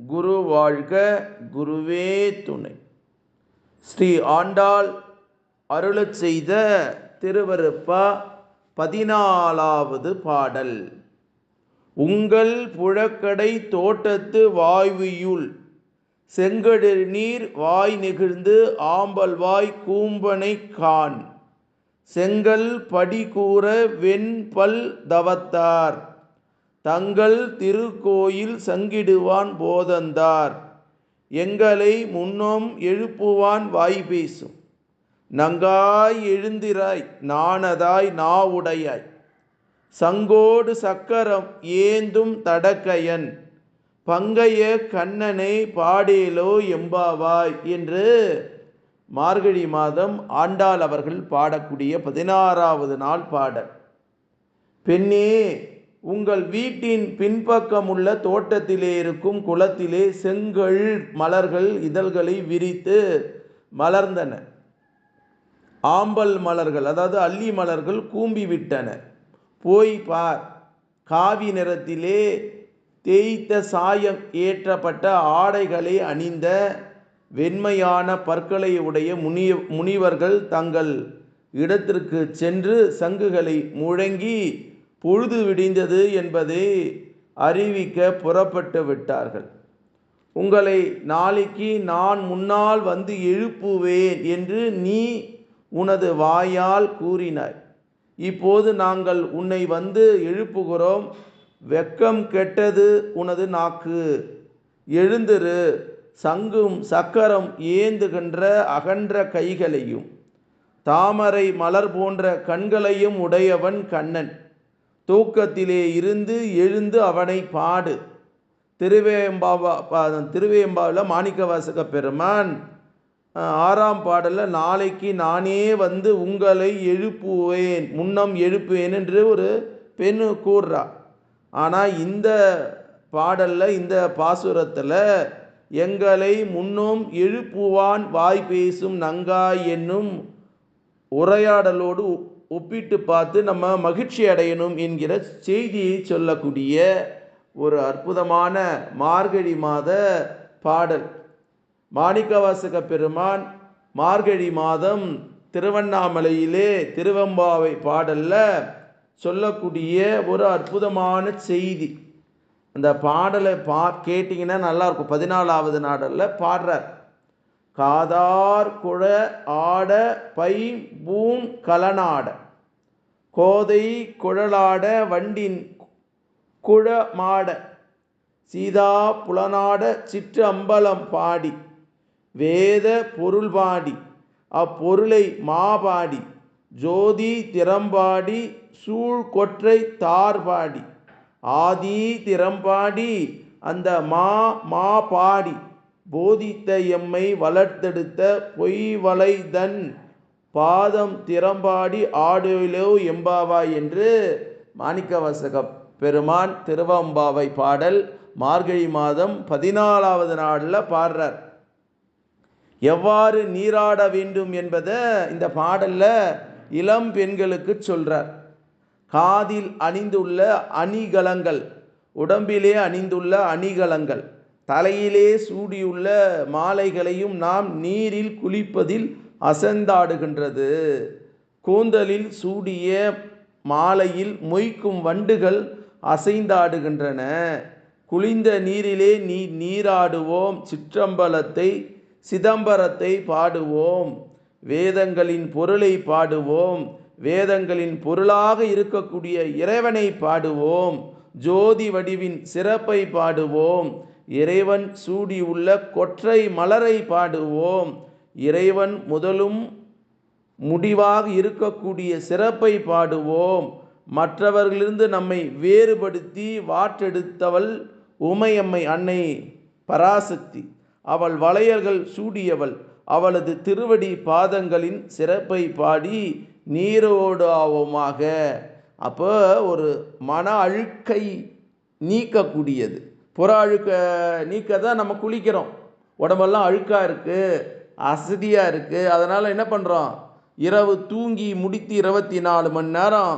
குரு வாழ்க குருவே துணை. ஸ்ரீ ஆண்டாள் அருளச் செய்த திருவருப்பா பதினாலாவது பாடல். உங்கள் புழக்கடை தோட்டத்து வாய்வியுள் செங்கடல் நீர் வாய் நெகிழ்ந்து ஆம்பல் வாய் கூம்பனை கான் செங்கல் படிகூற வெண்பல் தவத்தார். தங்கள் திருக்கோயில் சங்கிடுவான் போதந்தார். எங்களை முன்னோம் எழுப்புவான் வாய் பேசும். நங்காய் எழுந்திராய் நாணதாய் நாவுடையாய். சங்கோடு சக்கரம் ஏந்தும் தடக்கையன். பங்கைய கண்ணனை பாடேலோ எம்பாவாய் என்று மார்கழி மாதம் ஆண்டாள் அவர்கள் பாடக்கூடிய பதினாறாவது நாள் பாடல். பெண்ணே உங்கள் வீட்டின் பின்பக்கம் உள்ள தோட்டத்திலே இருக்கும் குளத்திலே செங்கல் மலர்கள் இதழ்களை விரித்து மலர்ந்தன. ஆம்பல் மலர்கள் அதாவது அள்ளி மலர்கள் கூம்பி விட்டன போய் பார் காவி நிறத்திலே தேய்த்த சாயம் ஏற்றப்பட்ட ஆடைகளை அணிந்த வெண்மையான பற்களை உடைய முனி முனிவர்கள் தங்கள் இடத்திற்கு சென்று சங்குகளை முழங்கி பொழுது விடிந்தது என்பதை அறிவிக்க புறப்பட்டு விட்டார்கள். உங்களை நாளைக்கு நான் முன்னால் வந்து எழுப்புவேன் என்று நீ உனது வாயால் கூறினாய். இப்போது நாங்கள் உன்னை வந்து எழுப்புகிறோம். வெக்கம் கெட்டது உனது நாக்கு. எழுந்திரு. சங்கும் சக்கரம் ஏந்துகின்ற அகன்ற கைகளையும் தாமரை மலர் போன்ற கண்களையும் உடையவன் கண்ணன். தூக்கத்திலே இருந்து எழுந்து அவனை பாடு. திருவேம்பாவா திருவேம்பாவில் மாணிக்கவாசக பெருமான் ஆறாம் பாடலில் நாளைக்கு நானே வந்து உங்களை எழுப்புவேன் முன்னம் எழுப்புவேன் என்று ஒரு பெண் கூறுறா. ஆனால் இந்த பாடலில் இந்த பாசுரத்தில் எங்களை முன்னும் எழுப்புவான் வாய் பேசும் நங்காய் என்னும் உரையாடலோடு ஒப்பிட்டு பார்த்து நம்ம மகிழ்ச்சி அடையணும் என்கிற செய்தியை சொல்லக்கூடிய ஒரு அற்புதமான மார்கழி மாத பாடல். மாணிக்கவாசக பெருமான் மார்கழி மாதம் திருவண்ணாமலையிலே திருவம்பாவை பாடலில் சொல்லக்கூடிய ஒரு அற்புதமான செய்தி. அந்த பாடலை பா கேட்டிங்கன்னா நல்லாயிருக்கும் பதினாலாவது நாடலில் பாடுறார். காதார் குழ ஆட பை பூம் கலனாட. கோதை குழலாட வண்டின் குழமாட சீதா புலனாட சிற்று அம்பலம் பாடி. வேத பொருள் பாடி. அப்பொருளை மாபாடி ஜோதி திறம்பாடி சூழ்கொற்றை தார்பாடி ஆதி திறம்பாடி அந்த மா மா பாடி. போதித்த எம்மை வளர்த்தெடுத்த பொய்வளைதன் பாதம் திறம்பாடி ஆடுவிலோ எம்பாவா என்று மாணிக்கவாசக பெருமான் திருவம்பாவை பாடல் மார்கழி மாதம் பதினாலாவது நாளில் பாடுறார். எவ்வாறு நீராட வேண்டும் என்பதை இந்த பாடலில் இளம் பெண்களுக்கு சொல்கிறார் காதில் அணிந்துள்ள அணிகலங்கள் உடம்பிலே அணிந்துள்ள அணிகலங்கள் தலையிலே சூடியுள்ள மாலைகளையும் நாம் நீரில் குளிப்பதில் அசந்தாடுகின்றது. கூந்தலில் சூடிய மாலையில் மொய்க்கும் வண்டுகள் அசைந்தாடுகின்றன. குளிந்த நீரிலே நீ நீராடுவோம் சிற்றம்பலத்தை சிதம்பரத்தை பாடுவோம் வேதங்களின் பொருளை பாடுவோம் வேதங்களின் பொருளாக இருக்கக்கூடிய இறைவனை பாடுவோம் ஜோதி வடிவின் சிறப்பை பாடுவோம் இறைவன் சூடியுள்ள கொற்றை மலரை பாடுவோம். இறைவன் முதலும் முடிவாக இருக்கக்கூடிய சிறப்பை பாடுவோம். மற்றவர்களிலிருந்து நம்மை வேறுபடுத்தி வாற்றெடுத்தவள் உமையம்மை அன்னை பராசக்தி. அவள் வளையல்கள் சூடியவள் அவளது திருவடி பாதங்களின் சிறப்பை பாடி நீரோடு ஆவோமாக. அப்போ ஒரு மன அழுக்கை நீக்கக்கூடியது. புற அழுக்க நீக்க தான் நம்ம குளிக்கிறோம். உடம்பெல்லாம் அழுக்காக இருக்குது அசதியாக இருக்குது அதனால் என்ன பண்ணுறோம் இரவு தூங்கி முடித்து இருபத்தி நாலு மணி நேரம்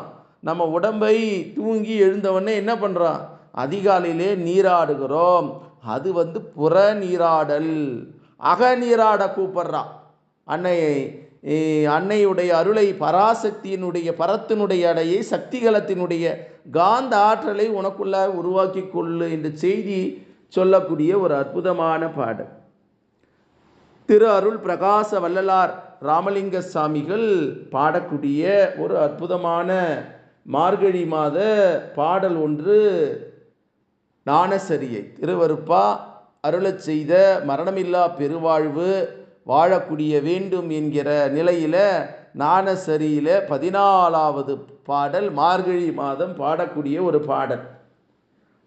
நம்ம உடம்பை தூங்கி எழுந்தவொடனே என்ன பண்ணுறோம் அதிகாலையிலே நீராடுகிறோம். அது வந்து புற நீராடல். அக நீராட கூப்பிட்றான் அன்னையை அன்னையுடைய அருளை பராசக்தியினுடைய பரத்தினுடைய அடையை சக்திகளத்தினுடைய காந்த ஆற்றலை உனக்குள்ள உருவாக்கி கொள்ளு என்ற செய்தி சொல்லக்கூடிய ஒரு அற்புதமான பாடல். திரு அருள் பிரகாச வள்ளலார் ராமலிங்க சாமிகள் பாடக்கூடிய ஒரு அற்புதமான மார்கழி மாத பாடல் ஒன்று ஞானசரியை. திருவருப்பா அருளச் செய்த மரணமில்லா பெருவாழ்வு வாழக்கூடிய வேண்டும் என்கிற நிலையில் ஞானசரியில் பதினாலாவது பாடல் மார்கழி மாதம் பாடக்கூடிய ஒரு பாடல்.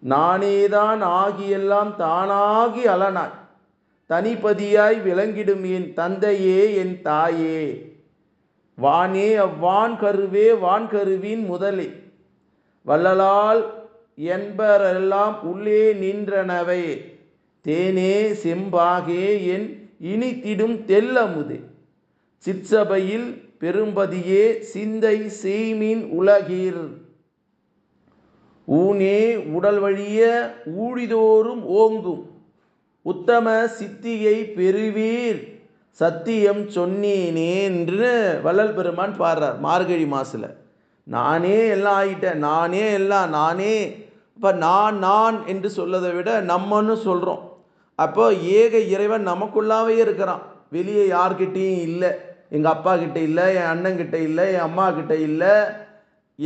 நானேதான் ஆகியெல்லாம் தானாகி அலனாய். தனிப்பதியாய் விளங்கிடும் என் தந்தையே என் தாயே. வானே அவ்வான் கருவே வான் கருவின் முதலே. வள்ளலால் என்பரெல்லாம் உள்ளே நின்றனவை. தேனே செம்பாகே என் இனித்திடும் தெல்லமுதே. சிற்சபையில் பெரும்பதியே சிந்தை செய்மின் உலகீர். ஊனே உடல் வழிய ஊழிதோறும் ஓங்கும். உத்தம சித்தியை பெறுவீர். சத்தியம் சொன்னேனே என்று வள்ளல் பெருமான் பாடுறார் மார்கழி மாசில் நானே எல்லாம் ஆகிட்டேன் நானே எல்லாம் நானே. இப்போ நான் நான் என்று சொல்லதை விட நம்மன்னு சொல்கிறோம் அப்போ ஏக இறைவன் நமக்குள்ளாவே இருக்கிறான். வெளியே யார்கிட்டேயும் இல்லை. எங்கள் அப்பா கிட்ட இல்லை என் அண்ணங்கிட்ட இல்லை என் அம்மா கிட்ட இல்லை.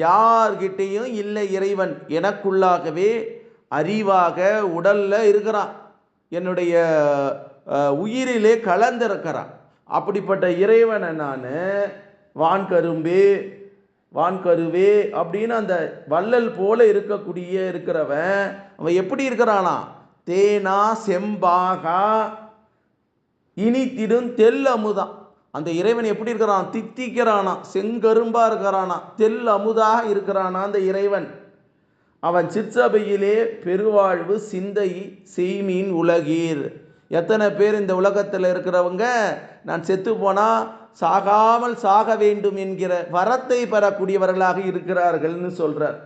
யார்கிட்டேயும் இல்லை இறைவன். எனக்குள்ளாகவே அறிவாக உடல்ல இருக்கிறான். என்னுடைய உயிரிலே கலந்திருக்கிறான். அப்படிப்பட்ட இறைவனை நான் வான்கரும்பே வான்கருவே அப்படின்னு அந்த வள்ளல் போல இருக்கக்கூடிய இருக்கிறவன் அவன் எப்படி இருக்கிறானா? தேனா செம்பாகா. இனித்திடும் தெல் அமுதா அந்த இறைவன் எப்படி இருக்கிறான்? தித்திக்கிறானா செங்கரும்பா இருக்கிறானா தெல் அமுதாக இருக்கிறானா அந்த இறைவன். அவன் சிற்சபையிலே பெருவாழ்வு சிந்தை செய்மீன் உலகீர். எத்தனை பேர் இந்த உலகத்தில் இருக்கிறவங்க? நான் செத்து போனால் சாகாமல் சாக வேண்டும் என்கிற வரத்தை பெறக்கூடியவர்களாக இருக்கிறார்கள்னு சொல்கிறார்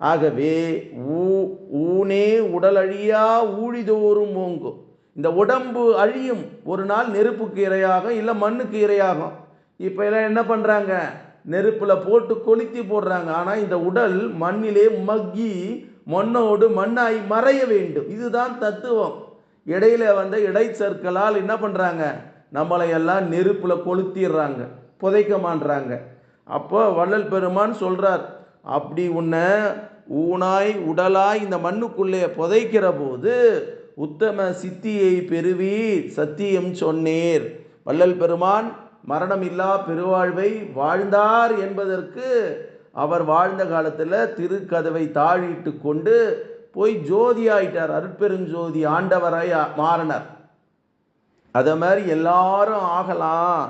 ஆகவே ஊ ஊனே உடல் அழியா ஊழிதோறும் ஓங்கும் இந்த உடம்பு அழியும். ஒரு நாள் நெருப்புக்கு இரையாகும் இல்லை மண்ணுக்கு இரையாகும். இப்போ எல்லாம் என்ன பண்ணுறாங்க நெருப்பில் போட்டு கொளுத்தி போடுறாங்க. ஆனால் இந்த உடல் மண்ணிலே மக்கி மண்ணோடு மண்ணாய் மறைய வேண்டும். இதுதான் தத்துவம். இடையில வந்த இடைச்சற்களால் என்ன பண்ணுறாங்க நம்மளை எல்லாம் நெருப்பில் கொளுத்திடுறாங்க புதைக்க மாட்டுறாங்க அப்போ வள்ளல் பெருமான் சொல்கிறார் அப்படி உன்னை ஊனாய் உடலாய் இந்த மண்ணுக்குள்ளே புதைக்கிற போது உத்தம சித்தியை பெறுவி சத்தியம் சொன்னேர். வள்ளல் பெருமான் மரணமில்லா பெருவாழ்வை வாழ்ந்தார் என்பதற்கு அவர் வாழ்ந்த காலத்தில் திருக்கதவை தாழிட்டு கொண்டு போய் ஜோதி ஆயிட்டார் அருட்பெருஞ்சோதி ஆண்டவராய் மாறினார். அதை மாதிரி எல்லாரும் ஆகலாம்.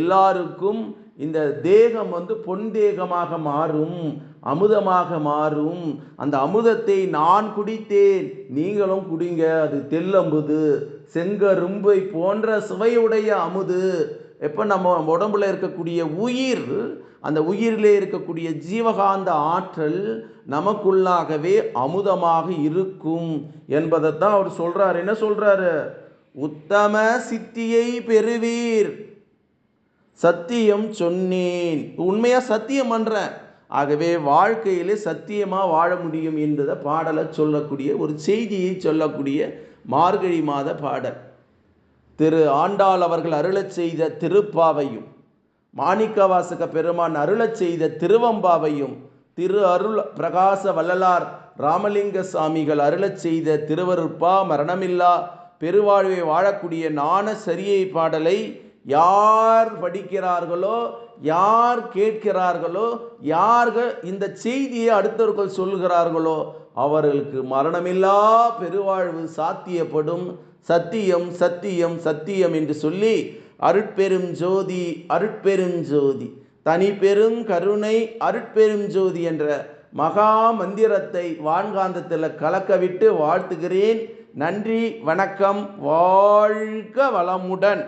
எல்லாருக்கும் இந்த தேகம் வந்து பொன் தேகமாக மாறும். அமுதமாக மாறும். அந்த அமுதத்தை நான் குடித்தேன். நீங்களும் குடிங்க. அது தெல்லம்புது. செங்கரும்பை போன்ற சுவையுடைய அமுது. எப்போ நம்ம உடம்புல இருக்கக்கூடிய உயிர் அந்த உயிரிலே இருக்கக்கூடிய ஜீவகாந்த ஆற்றல் நமக்குள்ளாகவே அமுதமாக இருக்கும் என்பதைத்தான் அவர் சொல்கிறார் என்ன சொல்கிறாரு உத்தம சித்தியை பெறுவீர். சத்தியம் சொன்னேன். உண்மையாக சத்தியம் பண்ணுறேன் ஆகவே வாழ்க்கையிலே சத்தியமாக வாழ முடியும் என்பதை பாடலை சொல்லக்கூடிய ஒரு செய்தியை சொல்லக்கூடிய மார்கழி மாத பாடல். திரு ஆண்டாள் அவர்கள் அருளச் செய்த திருப்பாவையும் மாணிக்கவாசக பெருமான் அருளச் செய்த திருவம்பாவையும் திரு அருள் பிரகாச வள்ளலார் ராமலிங்க சாமிகள் அருளச் செய்த திருவருட்பா மரணமில்லா பெருவாழ்வை வாழக்கூடிய நாண சரியை பாடலை யார் படிக்கிறார்களோ யார் கேட்கிறார்களோ யார்கள் இந்த செய்தியை அடுத்தவர்கள் சொல்கிறார்களோ அவர்களுக்கு மரணமில்லா பெருவாழ்வு சாத்தியப்படும். சத்தியம் சத்தியம் சத்தியம் என்று சொல்லி அருட்பெரும் ஜோதி அருட்பெரும் ஜோதி தனி பெரும் கருணை அருட்பெரும் ஜோதி என்ற மகா மந்திரத்தை வான்காந்தத்தில் கலக்கவிட்டு வாழ்த்துகிறேன். நன்றி வணக்கம் வாழ்க வளமுடன்.